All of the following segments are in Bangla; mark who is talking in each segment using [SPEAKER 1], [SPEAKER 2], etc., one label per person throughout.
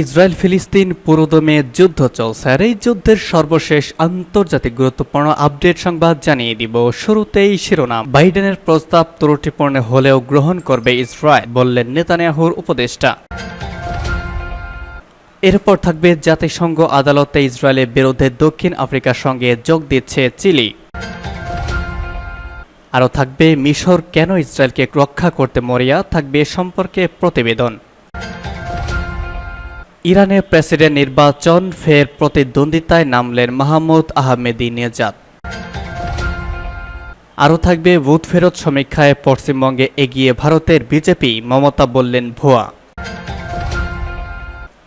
[SPEAKER 1] ইসরায়েল ফিলিস্তিন পুরোদমে যুদ্ধ চলছে আর এই যুদ্ধের সর্বশেষ আন্তর্জাতিক গুরুত্বপূর্ণ আপডেট সংবাদ জানিয়ে দিব শুরুতেই শিরোনাম বাইডেনের প্রস্তাব ত্রুটিপূর্ণ হলেও গ্রহণ করবে ইসরায়েল বললেন নেতানিয়াহুর উপদেষ্টা এরপর থাকবে জাতিসংঘ আদালতে ইসরায়েলের বিরুদ্ধে দক্ষিণ আফ্রিকার সঙ্গে যোগ দিচ্ছে চিলি আরও থাকবে মিশর কেন ইসরায়েলকে রক্ষা করতে মরিয়া থাকবে সম্পর্কে প্রতিবেদন ইরানের প্রেসিডেন্ট নির্বাচন ফের প্রতিদ্বন্দ্বিতায় নামলেন মাহমুদ আহমেদি নেজাদ আরও থাকবে বুথ ফেরত সমীক্ষায় পশ্চিমবঙ্গে এগিয়ে ভারতের বিজেপি মমতা বললেন ভুয়া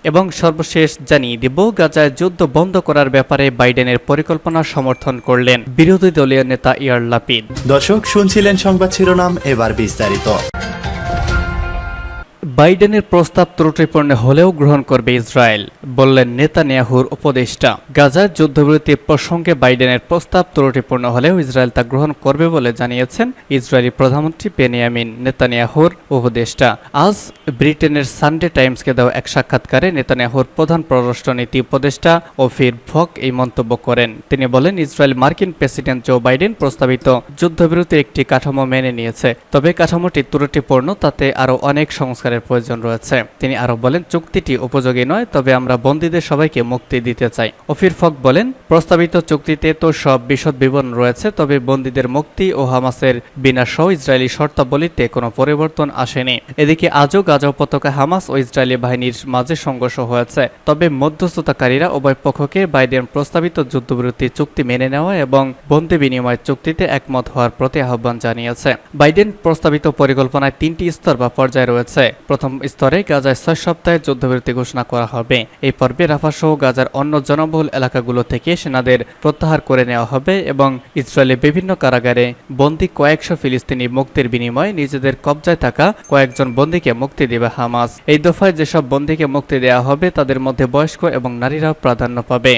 [SPEAKER 1] এবং সর্বশেষ জানিয়ে দিব গাজায় যুদ্ধ বন্ধ করার ব্যাপারে বাইডেনের পরিকল্পনা সমর্থন করলেন বিরোধী দলীয় নেতা ইয়ার লাপিদ দর্শক শুনছিলেন সংবাদ শিরোনাম এবার বিস্তারিত বাইডেনের প্রস্তাব ত্রুটিপূর্ণ হলেও গ্রহণ করবে ইসরায়েল বললেন নেতানিয়াহুর উপদেষ্টা গাজার যুদ্ধবিরতি প্রসঙ্গে বাইডেনের প্রস্তাব ত্রুটিপূর্ণ হলেও ইসরায়েল তা গ্রহণ করবে বলে জানিয়েছেন ইসরায়েলি প্রধানমন্ত্রী বেনিয়ামিন নেতানিয়াহুর উপদেষ্টা আজ ব্রিটেনের সানডে টাইমসকে দেওয়া এক সাক্ষাৎকারে নেতানিয়াহুর প্রধান নীতি উপদেষ্টা ওফির ভক এই মন্তব্য করেন তিনি বলেন ইসরায়েল মার্কিন প্রেসিডেন্ট জো বাইডেন প্রস্তাবিত যুদ্ধবিরতির একটি কাঠামো মেনে নিয়েছে তবে কাঠামোটি ত্রুটিপূর্ণ তাতে আরও অনেক সংস্কারের প্রয়োজন রয়েছে তিনি আরো বলেন চুক্তিটি উপযোগী নয় তবে আমরা বন্দীদের সবাইকে মুক্তি দিতে চাই অফির ফক বলেন প্রস্তাবিত চুক্তিতে তো সব বিশদ বিবরণ রয়েছে তবে বন্দীদের মুক্তি ও হামাসের বিনাশহ ইসরায়েলি শর্তাবলীতে কোনো পরিবর্তন আসেনি এদিকে আজও গাজা উপত্যকা হামাস ও ইসরায়েলি বাহিনীর মাঝে সংঘর্ষ হয়েছে তবে মধ্যস্থতাকারীরা উভয় পক্ষকে বাইডেন প্রস্তাবিত যুদ্ধবিরতি চুক্তি মেনে নেওয়া এবং বন্দী বিনিময় চুক্তিতে একমত হওয়ার প্রতি আহ্বান জানিয়েছে বাইডেন প্রস্তাবিত পরিকল্পনায় তিনটি স্তর বা পর্যায়ে রয়েছে প্রথম স্তরে গাজায় ছয় সপ্তাহে যুদ্ধবিরতি ঘোষণা করা হবে এই পর্বে রাফাসহ গাজার অন্য জনবহুল এলাকাগুলো থেকে সেনাদের প্রত্যাহার করে নেওয়া হবে এবং ইসরায়েলের বিভিন্ন কারাগারে বন্দী কয়েকশো ফিলিস্তিনি মুক্তির বিনিময়ে নিজেদের কবজায় থাকা কয়েকজন বন্দীকে মুক্তি দেবে হামাস এই দফায় যেসব বন্দীকে মুক্তি দেওয়া হবে তাদের মধ্যে বয়স্ক এবং নারীরাও প্রাধান্য পাবে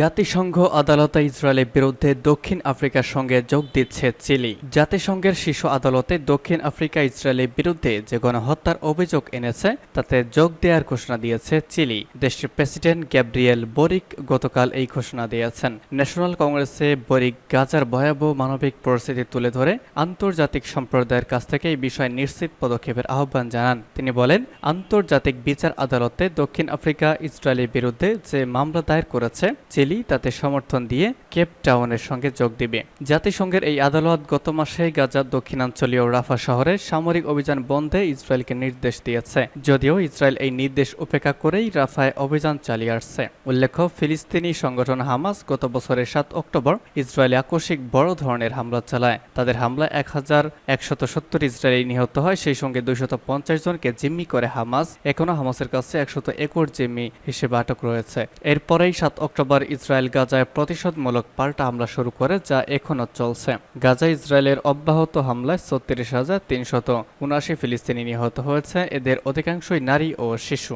[SPEAKER 1] জাতিসংঘ আদালতে ইসরায়েলের বিরুদ্ধে দক্ষিণ আফ্রিকার সঙ্গে যোগ দিচ্ছে চিলি জাতিসংঘের শীর্ষ আদালতে দক্ষিণ আফ্রিকা ইসরায়েলের বিরুদ্ধে যে গণহত্যার অভিযোগ এনেছে তাতে যোগ দেওয়ার ঘোষণা দিয়েছে চিলি দেশটির প্রেসিডেন্ট গ্যাব্রিয়েল বরিক গতকাল এই ঘোষণা দিয়েছেন ন্যাশনাল কংগ্রেসে বরিক গাজার ভয়াবহ মানবিক পরিস্থিতি তুলে ধরে আন্তর্জাতিক সম্প্রদায়ের কাছ থেকে এই বিষয়ে নিশ্চিত পদক্ষেপের আহ্বান জানান তিনি বলেন আন্তর্জাতিক বিচার আদালতে দক্ষিণ আফ্রিকা ইসরায়েলের বিরুদ্ধে যে মামলা দায়ের করেছে ডেলি তাতে সমর্থন দিয়ে কেপ টাউনের সঙ্গে যোগ দিবে জাতিসংঘের এই আদালত গত মাসে গাজার দক্ষিণাঞ্চলীয় রাফা শহরে সামরিক অভিযান বন্ধে ইসরায়েলকে নির্দেশ দিয়েছে যদিও ইসরায়েল এই নির্দেশ উপেক্ষা করেই রাফায় অভিযান চালিয়ে আসছে উল্লেখ্য ফিলিস্তিনি সংগঠন হামাস গত বছরের সাত অক্টোবর ইসরায়েলে আকস্মিক বড় ধরনের হামলা চালায় তাদের হামলায় এক হাজার একশত সত্তর ইসরায়েলি নিহত হয় সেই সঙ্গে দুইশত পঞ্চাশ জনকে জিম্মি করে হামাস এখনও হামাসের কাছে একশত একর জিম্মি হিসেবে আটক রয়েছে এরপরেই সাত অক্টোবর ইসরায়েল গাজায় প্রতিশোধমূলক পাল্টা হামলা শুরু করে যা এখনও চলছে গাজা ইসরায়েলের অব্যাহত হামলায় ছত্রিশ হাজার তিনশত উনাশি ফিলিস্তিনি নিহত হয়েছে এদের অধিকাংশই নারী ও শিশু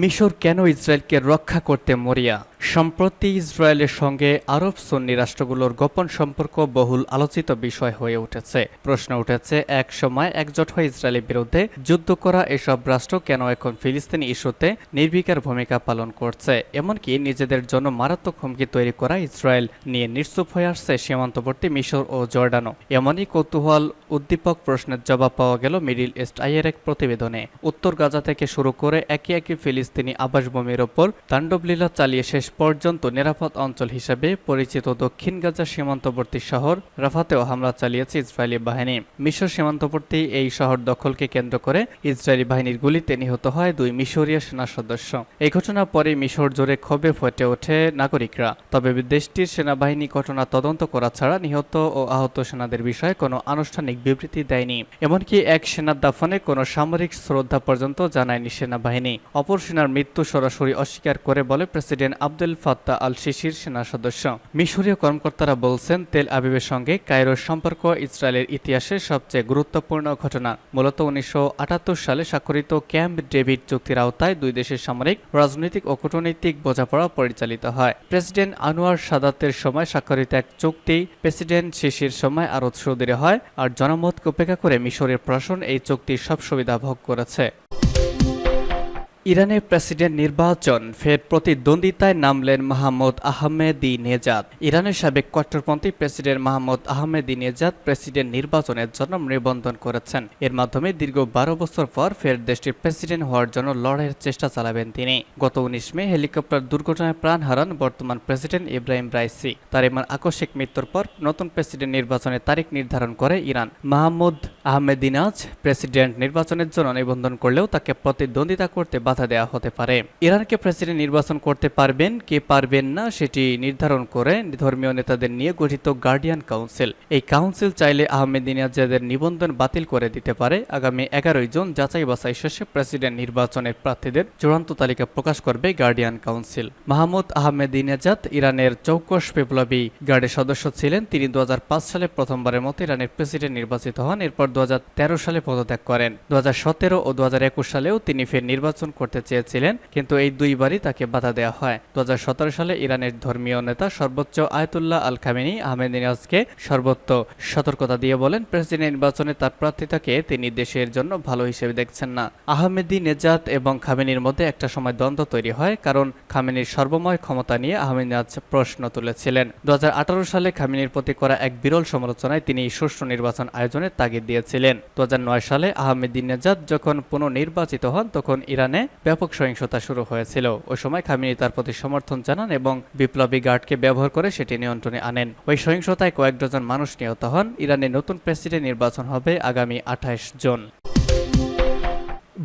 [SPEAKER 1] মিশর কেন ইসরায়েলকে রক্ষা করতে মরিয়া সম্প্রতি ইসরায়েলের সঙ্গে আরব সন্নি রাষ্ট্রগুলোর গোপন সম্পর্ক বহুল আলোচিত বিষয় হয়ে উঠেছে প্রশ্ন উঠেছে এক সময় একজোট হয়ে ইসরায়েলের বিরুদ্ধে যুদ্ধ করা এসব রাষ্ট্র কেন এখন ফিলিস্তিনি ইস্যুতে নির্বিকার ভূমিকা পালন করছে এমনকি নিজেদের জন্য মারাত্মক হুমকি তৈরি করা ইসরায়েল নিয়ে নিশ্চুপ হয়ে আসছে সীমান্তবর্তী মিশর ও জর্ডানো এমনই কৌতূহল উদ্দীপক প্রশ্নের জবাব পাওয়া গেল মিডিল ইস্ট আইয়ের এক প্রতিবেদনে উত্তর গাজা থেকে শুরু করে একে একে ফিলিস্তিনি আবাসভূমির ওপর তাণ্ডবলীলা চালিয়ে শেষ শেষ পর্যন্ত নিরাপদ অঞ্চল হিসেবে পরিচিত দক্ষিণ গাজা সীমান্তবর্তী শহর রাফাতেও হামলা চালিয়েছে ইসরায়েলি বাহিনী মিশর সীমান্তবর্তী এই শহর দখলকে কেন্দ্র করে ইসরায়েলি বাহিনীর গুলিতে নিহত হয় দুই মিশরীয় সেনা সদস্য এই ঘটনা পরে মিশর জোরে ক্ষোভে ফেটে ওঠে নাগরিকরা তবে দেশটির সেনাবাহিনী ঘটনা তদন্ত করা ছাড়া নিহত ও আহত সেনাদের বিষয়ে কোনো আনুষ্ঠানিক বিবৃতি দেয়নি এমনকি এক সেনার দাফনে কোনো সামরিক শ্রদ্ধা পর্যন্ত জানায়নি সেনাবাহিনী অপর সেনার মৃত্যু সরাসরি অস্বীকার করে বলে president Abdul Abdul Fattah al Sisi সেনা সদস্য মিশরীয় কর্মকর্তারা বলছেন তেল আবিবের সঙ্গে কায়রোর সম্পর্ক ইসরায়েলের ইতিহাসের সবচেয়ে গুরুত্বপূর্ণ ঘটনা মূলত উনিশশো সালে স্বাক্ষরিত ক্যাম্প ডেভিড চুক্তির আওতায় দুই দেশের সামরিক রাজনৈতিক ও কূটনৈতিক বোঝাপড়া পরিচালিত হয় প্রেসিডেন্ট আনোয়ার সাদাতের সময় স্বাক্ষরিত এক চুক্তি প্রেসিডেন্ট শিশির সময় আরত সুদৃঢ় হয় আর জনমতকে উপেক্ষা করে মিশরের প্রশাসন এই চুক্তির সব সুবিধা ভোগ করেছে ইরানের প্রেসিডেন্ট নির্বাচন ফের প্রতিদ্বন্দ্বিতায় নামলেন মাহমুদ আহমেদি নেজাদ ইরানের সাবেক কট্টরপন্থী president Mahmoud Ahmadi Nejad president নির্বাচনের জন্য নিবন্ধন করেছেন এর মাধ্যমে দীর্ঘ বারো বছর পর ফের দেশটির প্রেসিডেন্ট হওয়ার জন্য লড়াইয়ের চেষ্টা চালাবেন তিনি গত উনিশ মে হেলিকপ্টার দুর্ঘটনায় প্রাণ হারান বর্তমান প্রেসিডেন্ট ইব্রাহিম রাইসি তার এমন আকস্মিক মৃত্যুর পর নতুন প্রেসিডেন্ট নির্বাচনের তারিখ নির্ধারণ করে ইরান মাহমুদ আহমেদিনাজ প্রেসিডেন্ট নির্বাচনের জন্য নিবন্ধন করলেও তাকে প্রতিদ্বন্দ্বিতা করতে বাধা বাধা দেওয়া হতে পারে ইরানকে প্রেসিডেন্ট নির্বাচন করতে পারবেন কে পারবেন না সেটি নির্ধারণ করে ধর্মীয় নেতাদের নিয়ে গঠিত গার্ডিয়ান কাউন্সিল এই কাউন্সিল চাইলে আহমেদিনিয়াজাদের নিবন্ধন বাতিল করে দিতে পারে আগামী এগারোই জন যাচাই বাছাই শেষে প্রেসিডেন্ট নির্বাচনের প্রার্থীদের চূড়ান্ত তালিকা প্রকাশ করবে গার্ডিয়ান কাউন্সিল মাহমুদ আহমেদিনিয়াজাদ ইরানের চৌকশ বিপ্লবী গার্ডের সদস্য ছিলেন তিনি দু সালে প্রথমবারের মতো ইরানের প্রেসিডেন্ট নির্বাচিত হন এরপর দু সালে পদত্যাগ করেন দু ও দু সালেও তিনি ফের নির্বাচন করতে চেয়েছিলেন কিন্তু এই দুইবারই তাকে বাধা দেওয়া হয় দু সালে ইরানের ধর্মীয় নেতা সর্বোচ্চ আয়তুল্লাহ আল খামেনি আহমেদিনাজকে সর্বোচ্চ সতর্কতা দিয়ে বলেন প্রেসিডেন্ট নির্বাচনে তার প্রার্থিতাকে তিনি দেশের জন্য ভালো হিসেবে দেখছেন না আহমেদি নেজাত এবং খামেনির মধ্যে একটা সময় দ্বন্দ্ব তৈরি হয় কারণ খামেনির সর্বময় ক্ষমতা নিয়ে আহমেদিনাজ প্রশ্ন তুলেছিলেন দু সালে খামেনির প্রতি করা এক বিরল সমালোচনায় তিনি সুষ্ঠু নির্বাচন আয়োজনের তাগিদ দিয়েছিলেন দু সালে আহমেদিনেজাদ যখন পুনর্নির্বাচিত হন তখন ইরানে ব্যাপক সহিংসতা শুরু হয়েছিল ওই সময় খামিনি তার প্রতি সমর্থন জানান এবং বিপ্লবী গার্ডকে ব্যবহার করে সেটি নিয়ন্ত্রণে আনেন ওই সহিংসতায় কয়েক ডজন মানুষ নিহত হন ইরানের নতুন প্রেসিডেন্ট নির্বাচন হবে আগামী আঠাশ জুন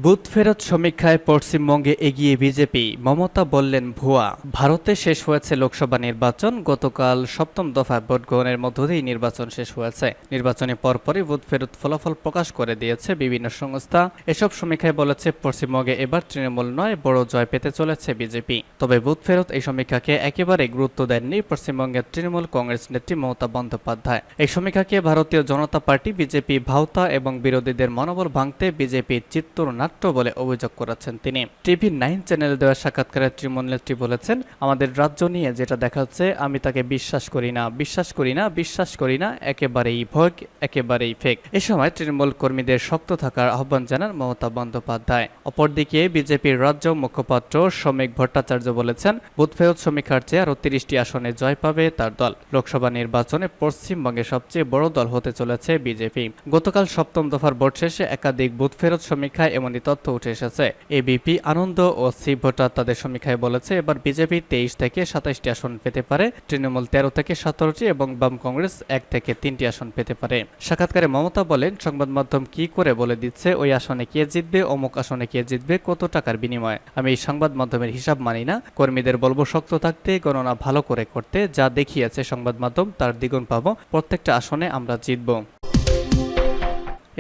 [SPEAKER 1] বুথ ফেরত সমীক্ষায় পশ্চিমবঙ্গে এগিয়ে বিজেপি মমতা বললেন ভুয়া ভারতে শেষ হয়েছে লোকসভা নির্বাচন গতকাল সপ্তম দফা ভোট গ্রহণের মধ্য দিয়ে নির্বাচন শেষ হয়েছে নির্বাচনে পরপরই বুথ ফেরত ফলাফল প্রকাশ করে দিয়েছে বিভিন্ন সংস্থা এসব সমীক্ষায় বলেছে পশ্চিমবঙ্গে এবার তৃণমূল নয় বড় জয় পেতে চলেছে বিজেপি তবে বুথ ফেরত এই সমীক্ষাকে একেবারে গুরুত্ব দেননি পশ্চিমবঙ্গের তৃণমূল কংগ্রেস নেত্রী মমতা বন্দ্যোপাধ্যায় এই সমীক্ষাকে ভারতীয় জনতা পার্টি বিজেপি ভাওতা এবং বিরোধীদের মনোবল ভাঙতে বিজেপি চিত্তরনাথ নাট্য বলে অভিযোগ করেছেন তিনি টিভি নাইন চ্যানেলে দেওয়া সাক্ষাৎকারে তৃণমূল নেত্রী বলেছেন আমাদের রাজ্য নিয়ে যেটা দেখা হচ্ছে আমি তাকে বিশ্বাস করি না বিশ্বাস করি না বিশ্বাস করি না একেবারেই ভয় একেবারেই ফেক এ সময় তৃণমূল কর্মীদের শক্ত থাকার আহ্বান জানান মমতা বন্দ্যোপাধ্যায় অপরদিকে বিজেপির রাজ্য মুখপাত্র শ্রমিক ভট্টাচার্য বলেছেন বুধফেয়ত সমীক্ষার চেয়ে আরও তিরিশটি আসনে জয় পাবে তার দল লোকসভা নির্বাচনে পশ্চিমবঙ্গে সবচেয়ে বড় দল হতে চলেছে বিজেপি গতকাল সপ্তম দফার ভোট শেষে একাধিক বুথ সমীক্ষায় এমনই তথ্য উঠে এসেছে এবিপি আনন্দ ও সি ভোটার তাদের সমীক্ষায় বলেছে এবার বিজেপি তেইশ থেকে সাতাইশটি আসন পেতে পারে তৃণমূল তেরো থেকে সতেরোটি এবং বাম কংগ্রেস এক থেকে তিনটি আসন পেতে পারে সাক্ষাৎকারে মমতা বলেন সংবাদ মাধ্যম কি করে বলে দিচ্ছে ওই আসনে কে জিতবে অমুক আসনে কে জিতবে কত টাকার বিনিময়ে আমি এই সংবাদ মাধ্যমের হিসাব মানি না কর্মীদের বলবো শক্ত থাকতে গণনা ভালো করে করতে যা দেখিয়েছে সংবাদ মাধ্যম তার দ্বিগুণ পাবো প্রত্যেকটা আসনে আমরা জিতব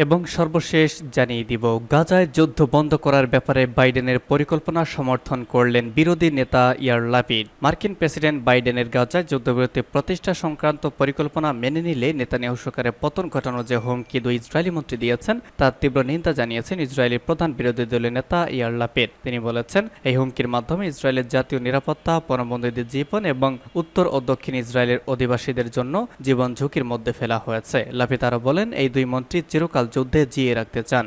[SPEAKER 1] এবং সর্বশেষ জানিয়ে দিব গাজায় যুদ্ধ বন্ধ করার ব্যাপারে বাইডেনের পরিকল্পনা সমর্থন করলেন বিরোধী নেতা ইয়ার লাপিড মার্কিন প্রেসিডেন্ট বাইডেনের গাজায় যুদ্ধবিরতি প্রতিষ্ঠা সংক্রান্ত পরিকল্পনা মেনে নিলে নেতা নেহসকারে পতন ঘটানো যে হুমকি দুই ইসরায়েলি মন্ত্রী দিয়েছেন তার তীব্র নিন্দা জানিয়েছেন ইসরায়েলের প্রধান বিরোধী দলের নেতা ইয়ার লাপিড তিনি বলেছেন এই হুমকির মাধ্যমে ইসরায়েলের জাতীয় নিরাপত্তা পরমবন্দীদের জীবন এবং উত্তর ও দক্ষিণ ইসরায়েলের অধিবাসীদের জন্য জীবন ঝুঁকির মধ্যে ফেলা হয়েছে লাপিদ আরও বলেন এই দুই মন্ত্রী চিরকাল যুদ্ধে জিয়ে রাখতে চান